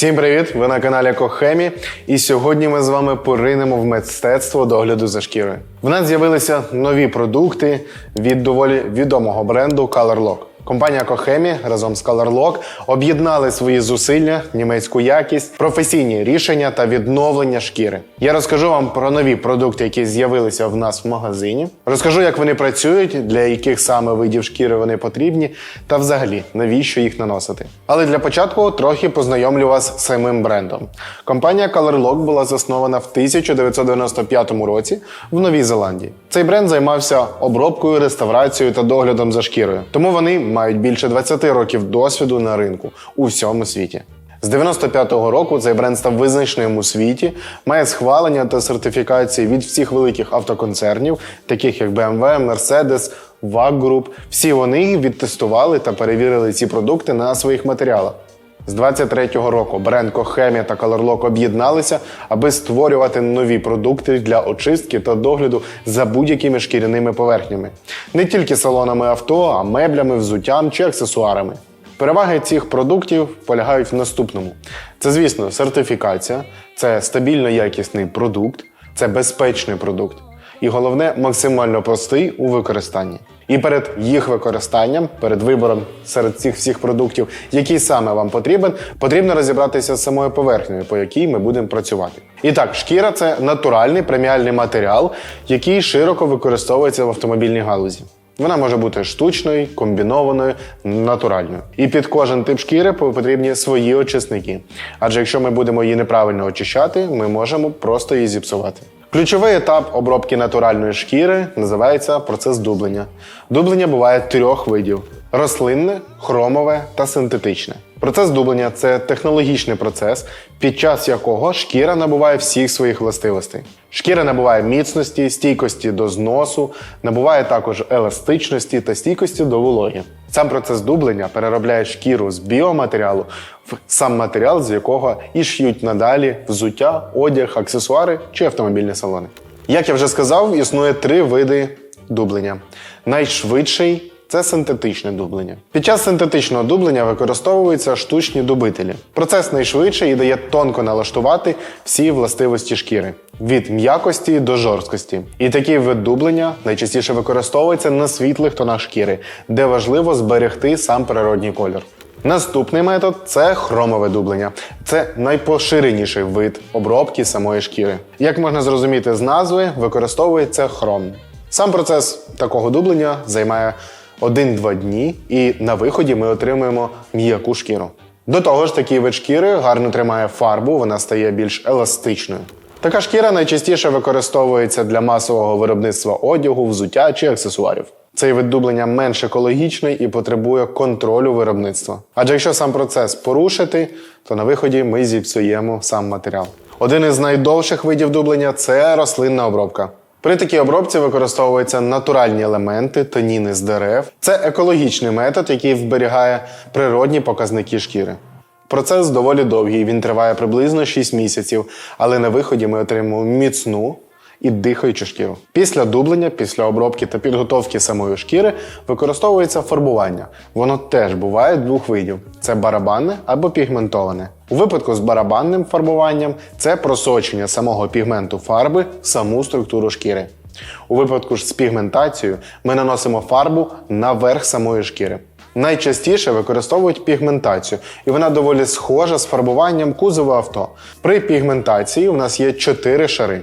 Всім привіт! Ви на каналі Кохемі. І сьогодні ми з вами поринемо в мистецтво догляду за шкірою. В нас з'явилися нові продукти від доволі відомого бренду ColorLock. Компанія Кохемі разом з ColorLock об'єднали свої зусилля, німецьку якість, професійні рішення та відновлення шкіри. Я розкажу вам про нові продукти, які з'явилися в нас в магазині. Розкажу, як вони працюють, для яких саме видів шкіри вони потрібні, та взагалі навіщо їх наносити. Але для початку трохи познайомлю вас з самим брендом. Компанія ColorLock була заснована в 1995 році в Новій Зеландії. Цей бренд займався обробкою, реставрацією та доглядом за шкірою. Тому вони мають більше 20 років досвіду на ринку у всьому світі. З 95-го року цей бренд став визначним у світі, має схвалення та сертифікації від всіх великих автоконцернів, таких як BMW, Mercedes, VAG Group. Всі вони відтестували та перевірили ці продукти на своїх матеріалах. З 23-го року бренд Кохемія та ColorLock об'єдналися, аби створювати нові продукти для очистки та догляду за будь-якими шкіряними поверхнями, не тільки салонами авто, а меблями, взуттям чи аксесуарами. Переваги цих продуктів полягають в наступному: це, звісно, сертифікація, це стабільно якісний продукт, це безпечний продукт. І головне, максимально простий у використанні. І перед їх використанням, перед вибором серед цих всіх продуктів, який саме вам потрібен, потрібно розібратися з самою поверхнею, по якій ми будемо працювати. І так, шкіра це натуральний преміальний матеріал, який широко використовується в автомобільній галузі. Вона може бути штучною, комбінованою, натуральною. І під кожен тип шкіри потрібні свої очисники. Адже якщо ми будемо її неправильно очищати, ми можемо просто її зіпсувати. Ключовий етап обробки натуральної шкіри називається процес дублення. Дублення буває трьох видів: рослинне, хромове та синтетичне. Процес дублення це технологічний процес, під час якого шкіра набуває всіх своїх властивостей. Шкіра набуває міцності, стійкості до зносу, набуває також еластичності та стійкості до вологи. Сам процес дублення переробляє шкіру з біоматеріалу в сам матеріал, з якого і ш'ють надалі взуття, одяг, аксесуари чи автомобільні салони. Як я вже сказав, існує три види дублення. Найшвидший це синтетичне дублення. Під час синтетичного дублення використовуються штучні дубителі. Процес найшвидший і дає тонко налаштувати всі властивості шкіри від м'якості до жорсткості. І такий вид дублення найчастіше використовується на світлих тонах шкіри, де важливо зберегти сам природній колір. Наступний метод це хромове дублення. Це найпоширеніший вид обробки самої шкіри. Як можна зрозуміти з назви, використовується хром. Сам процес такого дублення займає 1-2 дні, і на виході ми отримуємо м'яку шкіру. До того ж, такий вид шкіри гарно тримає фарбу, вона стає більш еластичною. Така шкіра найчастіше використовується для масового виробництва одягу, взуття чи аксесуарів. Цей вид дублення менш екологічний і потребує контролю виробництва. Адже якщо сам процес порушити, то на виході ми зіпсуємо сам матеріал. Один із найдовших видів дублення це рослинна обробка. При такій обробці використовуються натуральні елементи, тоніни з дерев. Це екологічний метод, який зберігає природні показники шкіри. Процес доволі довгий, він триває приблизно 6 місяців, але на виході ми отримуємо міцну і дихаючу шкіру. Після дублення, після обробки та підготовки самої шкіри використовується фарбування. Воно теж буває двох видів: це барабанне або пігментоване. У випадку з барабанним фарбуванням це просочення самого пігменту фарби в саму структуру шкіри. У випадку ж з пігментацією ми наносимо фарбу наверх самої шкіри. Найчастіше використовують пігментацію, і вона доволі схожа з фарбуванням кузова авто. При пігментації у нас є чотири шари: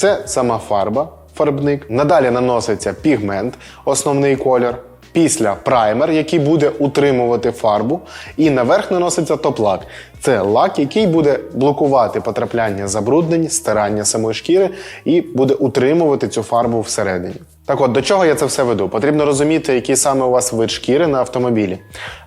це сама фарба, фарбник. Надалі наноситься пігмент, основний колір. Після праймер, який буде утримувати фарбу, і наверх наноситься топ-лак. Це лак, який буде блокувати потрапляння забруднень, стирання самої шкіри і буде утримувати цю фарбу всередині. Так от, до чого я це все веду? Потрібно розуміти, який саме у вас вид шкіри на автомобілі,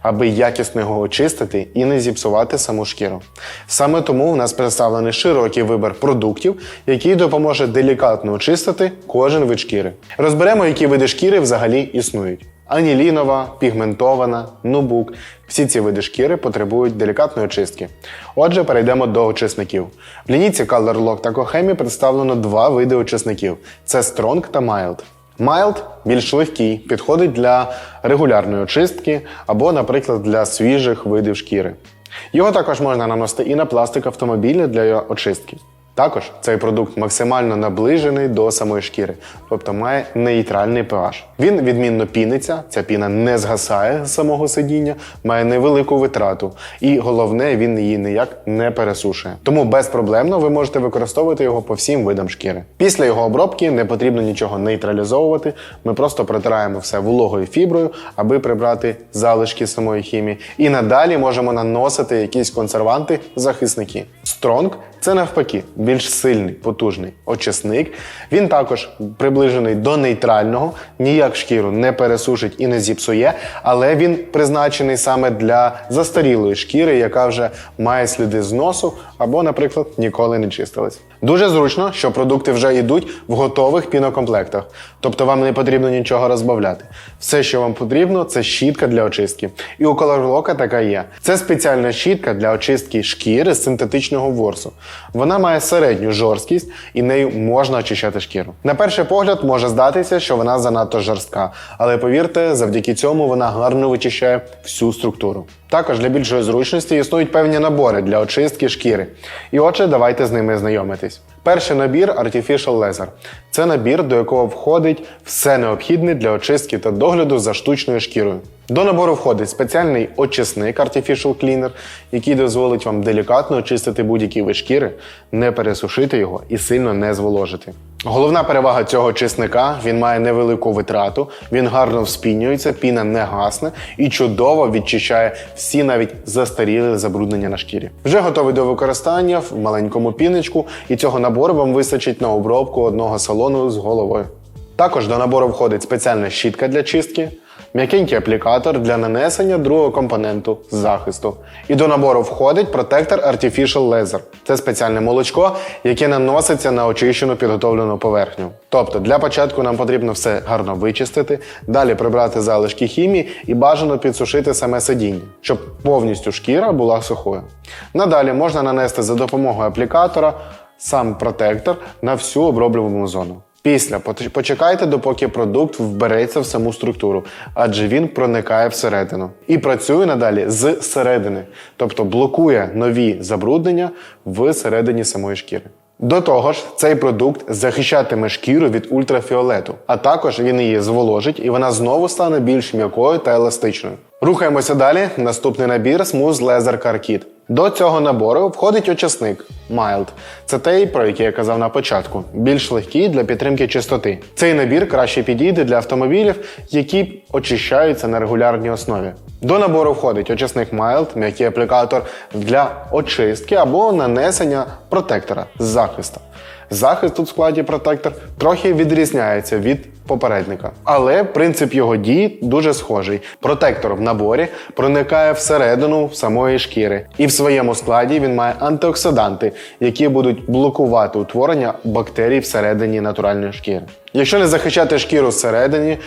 аби якісно його очистити і не зіпсувати саму шкіру. Саме тому у нас представлений широкий вибір продуктів, який допоможе делікатно очистити кожен вид шкіри. Розберемо, які види шкіри взагалі існують. Анілінова, пігментована, нубук. Всі ці види шкіри потребують делікатної очистки. Отже, перейдемо до очисників. В лінійці Color Lock та Cohemi представлено два види очисників: це Strong та Mild. Mild більш легкий, підходить для регулярної очистки або, наприклад, для свіжих видів шкіри. Його також можна наносити і на пластик автомобіля для очистки. Також цей продукт максимально наближений до самої шкіри, тобто має нейтральний pH. Він відмінно піниться, ця піна не згасає з самого сидіння, має невелику витрату, і головне, він її ніяк не пересушує. Тому безпроблемно ви можете використовувати його по всім видам шкіри. Після його обробки не потрібно нічого нейтралізовувати. Ми просто протираємо все вологою фіброю, аби прибрати залишки самої хімії. І надалі можемо наносити якісь консерванти, захисники. Стронг це навпаки більш сильний, потужний очисник. Він також приближений до нейтрального, ніяк шкіру не пересушить і не зіпсує, але він призначений саме для застарілої шкіри, яка вже має сліди зносу або, наприклад, ніколи не чистилась. Дуже зручно, що продукти вже йдуть в готових пінокомплектах, тобто вам не потрібно нічого розбавляти. Все, що вам потрібно, це щітка для очистки. І у Colorlock така є. Це спеціальна щітка для очистки шкіри з синтетичного ворсу. Вона має середню жорсткість і нею можна очищати шкіру. На перший погляд може здатися, що вона занадто жорстка, але повірте, завдяки цьому вона гарно вичищає всю структуру. Також для більшої зручності існують певні набори для очистки шкіри. І отже, давайте з ними знайомитись. Перший набір Artificial Laser. Це набір, до якого входить все необхідне для очистки та догляду за штучною шкірою. До набору входить спеціальний очисник Artificial Cleaner, який дозволить вам делікатно очистити будь-які вид шкіри, не пересушити його і сильно не зволожити. Головна перевага цього очисника він має невелику витрату, він гарно вспінюється, піна не гасне і чудово відчищає всі навіть застарілі забруднення на шкірі. Вже готовий до використання в маленькому піничку, і цього набору вам вистачить на обробку одного салону з головою. Також до набору входить спеціальна щітка для чистки, м'якенький аплікатор для нанесення другого компоненту захисту. І до набору входить протектор Artificial Laser. Це спеціальне молочко, яке наноситься на очищену підготовлену поверхню. Тобто для початку нам потрібно все гарно вичистити, далі прибрати залишки хімії і бажано підсушити саме сидіння, щоб повністю шкіра була сухою. Надалі можна нанести за допомогою аплікатора сам протектор на всю оброблювану зону. Після поч- почекайте, допоки продукт вбереться в саму структуру, адже він проникає всередину і працює надалі з середини, тобто блокує нові забруднення всередині самої шкіри. До того ж, цей продукт захищатиме шкіру від ультрафіолету, а також він її зволожить і вона знову стане більш м'якою та еластичною. Рухаємося далі. Наступний набір Smooth Car Kit. До цього набору входить очисник Mild. Це той, про який я казав на початку, більш легкий для підтримки чистоти. Цей набір краще підійде для автомобілів, які очищаються на регулярній основі. До набору входить очисник Mild, м'який аплікатор для очистки або нанесення протектора з захисту. Захист в складі протектор трохи відрізняється від попередника, але принцип його дії дуже схожий. Протектор в наборі проникає всередину самої шкіри, і в своєму складі він має антиоксиданти, які будуть блокувати утворення бактерій всередині натуральної шкіри. Якщо не захищати шкіру всередині,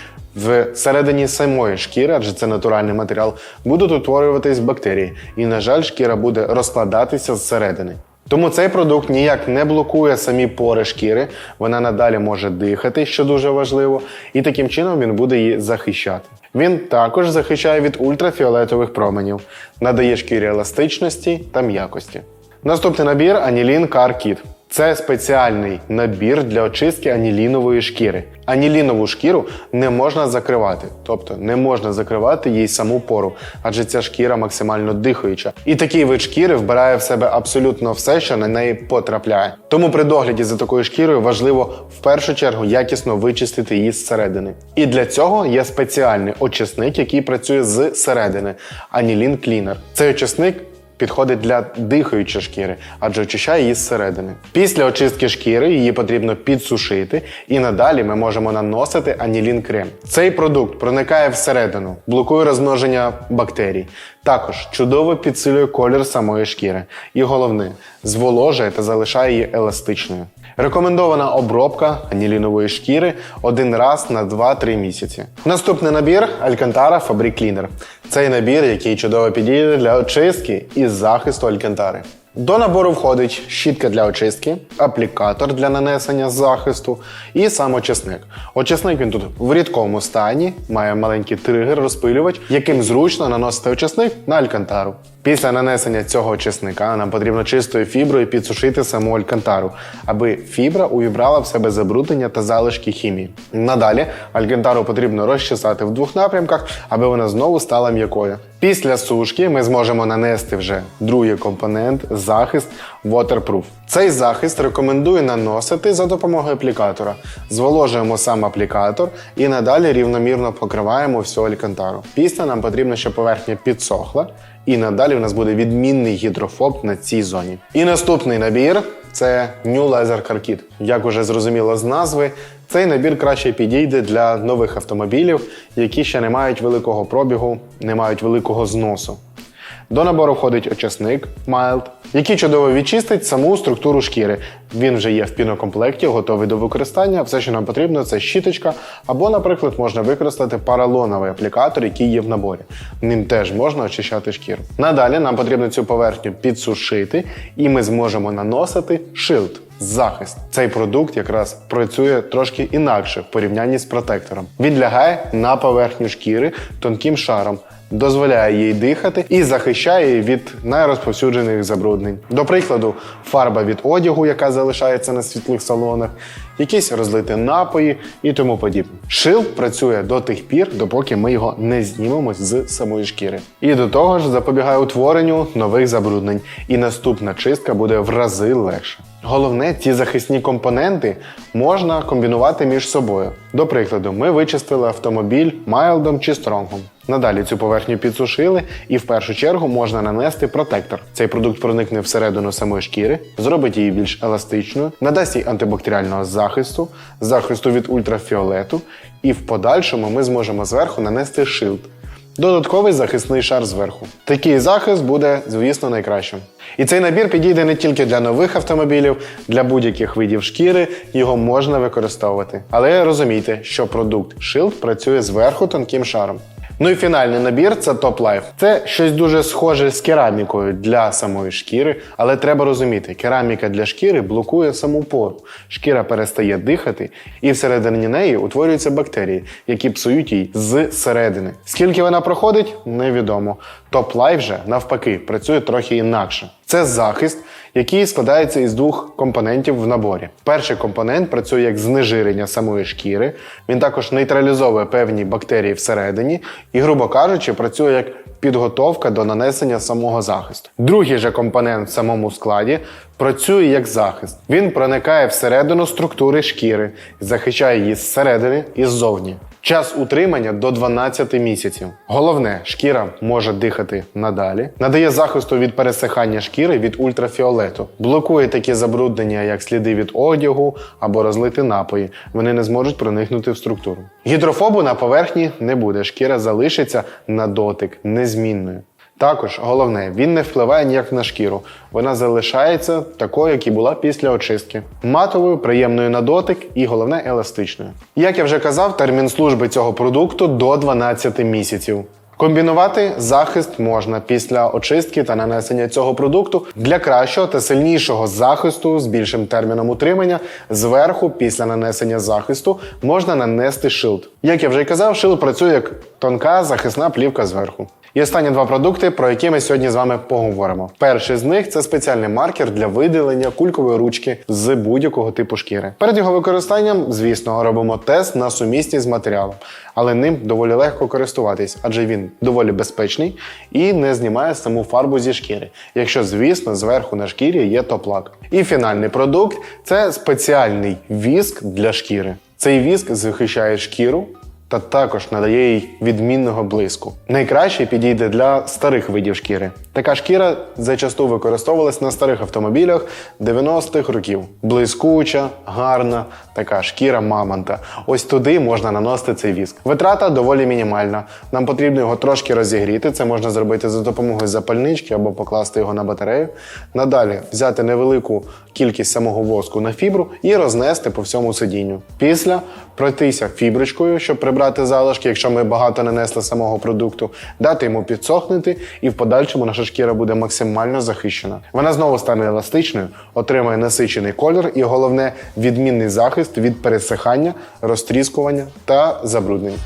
всередині самої шкіри, адже це натуральний матеріал, будуть утворюватись бактерії, і, на жаль, шкіра буде розкладатися зсередини. Тому цей продукт ніяк не блокує самі пори шкіри, вона надалі може дихати, що дуже важливо, і таким чином він буде її захищати. Він також захищає від ультрафіолетових променів, надає шкірі еластичності та м'якості. Наступний набір Anilin Car Kit. Це спеціальний набір для очистки анілінової шкіри. Анілінову шкіру не можна закривати, тобто не можна закривати їй саму пору, адже ця шкіра максимально дихаюча. І такий вид шкіри вбирає в себе абсолютно все, що на неї потрапляє. Тому при догляді за такою шкірою важливо в першу чергу якісно вичистити її зсередини. І для цього є спеціальний очисник, який працює зсередини Anilin Cleaner. Цей очисник підходить для дихаючої шкіри, адже очищає її зсередини. Після очистки шкіри її потрібно підсушити, і надалі ми можемо наносити анілін крем. Цей продукт проникає всередину, блокує розмноження бактерій. Також чудово підсилює колір самої шкіри. І головне, зволожує та залишає її еластичною. Рекомендована обробка анілінової шкіри один раз на 2-3 місяці. Наступний набір Alcantara Fabric Cleaner. Цей набір, який чудово підійде для очистки і захисту алькантари. До набору входить щітка для очистки, аплікатор для нанесення захисту і сам очисник. Очисник він тут в рідкому стані, має маленький тригер, розпилювач, яким зручно наносити очисник на алькантару. Після нанесення цього очисника нам потрібно чистою фіброю підсушити саму алькантару, аби фібра увібрала в себе забруднення та залишки хімії. Надалі алькантару потрібно розчесати в двох напрямках, аби вона знову стала м'якою. Після сушки ми зможемо нанести вже другий компонент захист Waterproof. Цей захист рекомендую наносити за допомогою аплікатора. Зволожуємо сам аплікатор і надалі рівномірно покриваємо всю алькантару. Після нам потрібно, щоб поверхня підсохла, і надалі у нас буде відмінний гідрофоб на цій зоні. І наступний набір це New Laser Car Kit. Як уже зрозуміло з назви, цей набір краще підійде для нових автомобілів, які ще не мають великого пробігу, не мають великого зносу. До набору входить очисник Mild, який чудово відчистить саму структуру шкіри. Він вже є в пінокомплекті, готовий до використання. Все, що нам потрібно, це щіточка, або, наприклад, можна використати паралоновий аплікатор, який є в наборі. Ним теж можна очищати шкіру. Надалі нам потрібно цю поверхню підсушити, і ми зможемо наносити шилд. Захист. Цей продукт якраз працює трошки інакше в порівнянні з протектором. Він лягає на поверхню шкіри тонким шаром, дозволяє їй дихати і захищає від найрозповсюджених забруднень. До прикладу, фарба від одягу, яка залишається на світлих салонах, якісь розлиті напої і тому подібне. Шилд працює до тих пір, допоки ми його не знімемо з самої шкіри. І до того ж запобігає утворенню нових забруднень, і наступна чистка буде в рази легше. Головне, ці захисні компоненти можна комбінувати між собою. До прикладу, ми вичистили автомобіль майлдом чи стронгом. Надалі цю поверхню підсушили, і в першу чергу можна нанести протектор. Цей продукт проникне всередину самої шкіри, зробить її більш еластичною, надасть їй антибактеріального захисту, захисту від ультрафіолету, і в подальшому ми зможемо зверху нанести шилд. Додатковий захисний шар зверху. Такий захист буде, звісно, найкращим. І цей набір підійде не тільки для нових автомобілів, для будь-яких видів шкіри його можна використовувати. Але розумійте, що продукт Shield працює зверху тонким шаром. Ну і фінальний набір це Top Life. Це щось дуже схоже з керамікою для самої шкіри, але треба розуміти, кераміка для шкіри блокує саму пору. Шкіра перестає дихати, і всередині неї утворюються бактерії, які псують її зсередини. Скільки вона проходить, невідомо. Top Life же навпаки працює трохи інакше. Це захист, який складається із двох компонентів в наборі. Перший компонент працює як знежирення самої шкіри. Він також нейтралізовує певні бактерії всередині і, грубо кажучи, працює як підготовка до нанесення самого захисту. Другий же компонент в самому складі працює як захист. Він проникає всередину структури шкіри, захищає її зсередини і ззовні. Час утримання до 12 місяців. Головне, шкіра може дихати надалі, надає захисту від пересихання шкіри від ультрафіолету, блокує такі забруднення, як сліди від одягу або розлити напої. Вони не зможуть проникнути в структуру. Гідрофобу на поверхні не буде. Шкіра залишиться на дотик незмінною. Також головне, він не впливає ніяк на шкіру. Вона залишається такою, як і була після очистки. Матовою, приємною на дотик і головне еластичною. Як я вже казав, термін служби цього продукту до 12 місяців. Комбінувати захист можна після очистки та нанесення цього продукту для кращого та сильнішого захисту з більшим терміном утримання. Зверху, після нанесення захисту, можна нанести шилд. Як я вже й казав, шилд працює як тонка захисна плівка зверху. І останні два продукти, про які ми сьогодні з вами поговоримо. Перший з них це спеціальний маркер для видалення кулькової ручки з будь-якого типу шкіри. Перед його використанням, звісно, робимо тест на сумісність з матеріалом, але ним доволі легко користуватись, адже він доволі безпечний і не знімає саму фарбу зі шкіри, якщо, звісно, зверху на шкірі є топлак. І фінальний продукт це спеціальний віск для шкіри. Цей віск захищає шкіру та також надає їй відмінного блиску. Найкраще підійде для старих видів шкіри. Така шкіра зачасту використовувалась на старих автомобілях 90-х років. Блискуча, гарна, така шкіра мамонта. Ось туди можна наносити цей віск. Витрата доволі мінімальна. Нам потрібно його трошки розігріти. Це можна зробити за допомогою запальнички або покласти його на батарею. Надалі взяти невелику кількість самого воску на фібру і рознести по всьому сидінню. Після пройтися фіброчкою, щоб прибрати залишки, якщо ми багато нанесли самого продукту, дати йому підсохнути, і в подальшому наша шкіра буде максимально захищена. Вона знову стане еластичною, отримає насичений колір і головне відмінний захист від пересихання, розтріскування та забруднень.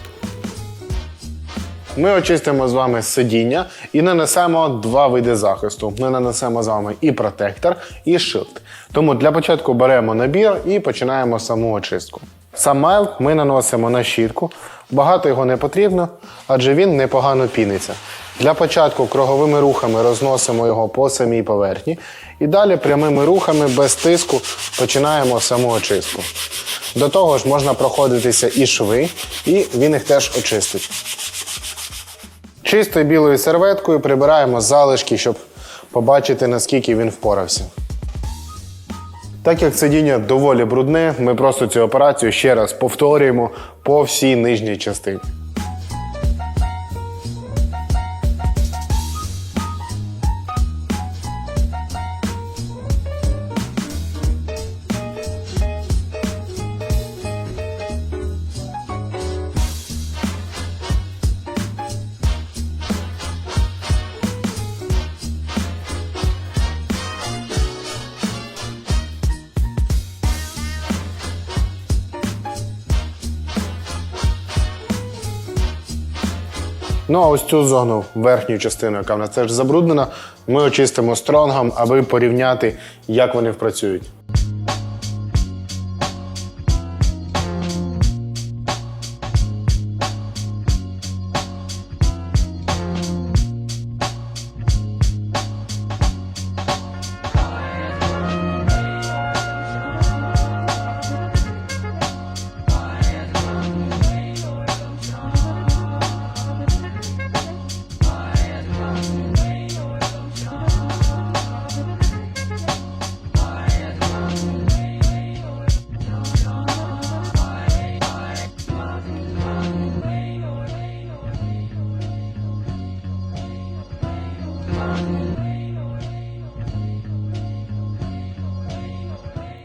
Ми очистимо з вами сидіння і нанесемо два види захисту. Ми нанесемо з вами і протектор, і шилд. Тому для початку беремо набір і починаємо саму очистку. Сам майлд ми наносимо на щітку. Багато його не потрібно, адже він непогано піниться. Для початку круговими рухами розносимо його по самій поверхні. І далі прямими рухами без тиску починаємо саму очистку. До того ж можна проходитися і шви, і він їх теж очистить. Чистою білою серветкою прибираємо залишки, щоб побачити, наскільки він впорався. Так як сидіння доволі брудне, ми просто цю операцію ще раз повторюємо по всій нижній частині. Ну а ось цю зону, верхню частину, яка в нас теж забруднена, ми очистимо стронгом, аби порівняти, як вони впрацюють.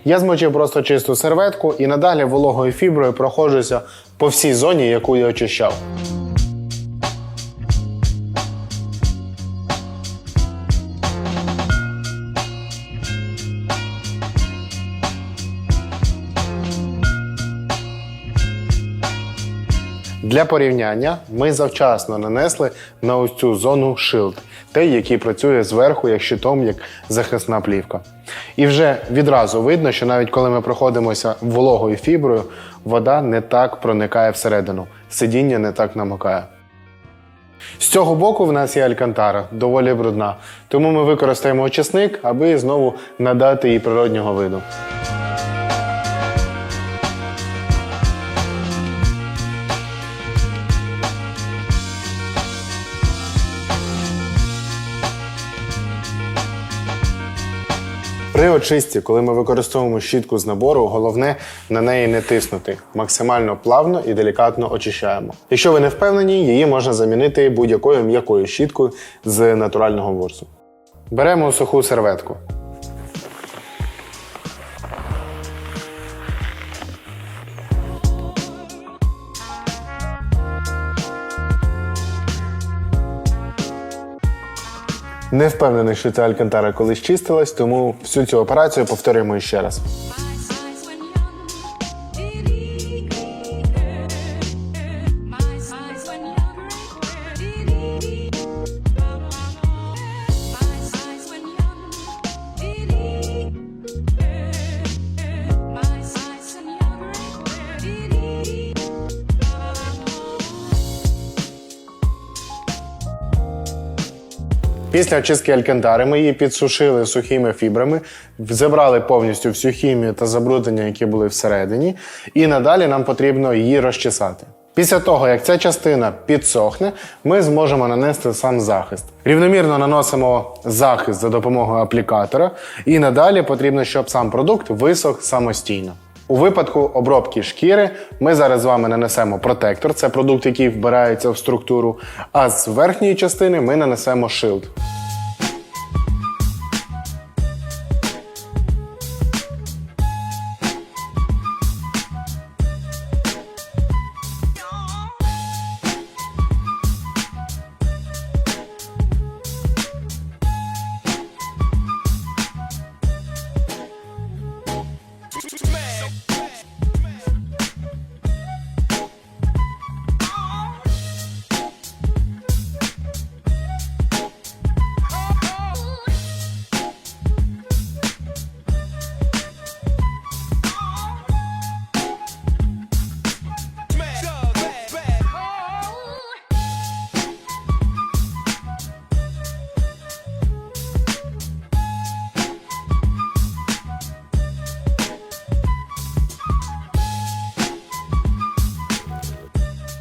Я змочив просто чисту серветку і надалі вологою фіброю проходжуся по всій зоні, яку я очищав. Для порівняння ми завчасно нанесли на ось цю зону шилд, той, який працює зверху як щитом, як захисна плівка. І вже відразу видно, що навіть коли ми проходимося вологою фіброю, вода не так проникає всередину, сидіння не так намокає. З цього боку в нас є алькантара, доволі брудна, тому ми використаємо очисник, аби знову надати їй природнього виду. При очистці, коли ми використовуємо щітку з набору, головне на неї не тиснути. Максимально плавно і делікатно очищаємо. Якщо ви не впевнені, її можна замінити будь-якою м'якою щіткою з натурального ворсу. Беремо суху серветку. Не впевнений, що ця алькантара колись чистилась, тому всю цю операцію повторюємо ще раз. Після очистки алькантари ми її підсушили сухими фібрами, забрали повністю всю хімію та забруднення, які були всередині, і надалі нам потрібно її розчесати. Після того, як ця частина підсохне, ми зможемо нанести сам захист. Рівномірно наносимо захист за допомогою аплікатора, і надалі потрібно, щоб сам продукт висох самостійно. У випадку обробки шкіри ми зараз з вами нанесемо протектор, це продукт, який вбирається в структуру, а з верхньої частини ми нанесемо шилд.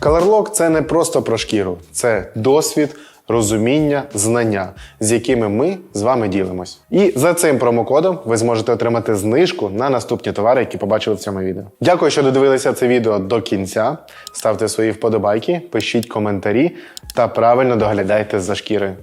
Colorlock – це не просто про шкіру, це досвід, розуміння, знання, з якими ми з вами ділимось. І за цим промокодом ви зможете отримати знижку на наступні товари, які побачили в цьому відео. Дякую, що додивилися це відео до кінця. Ставте свої вподобайки, пишіть коментарі та правильно доглядайте за шкірою.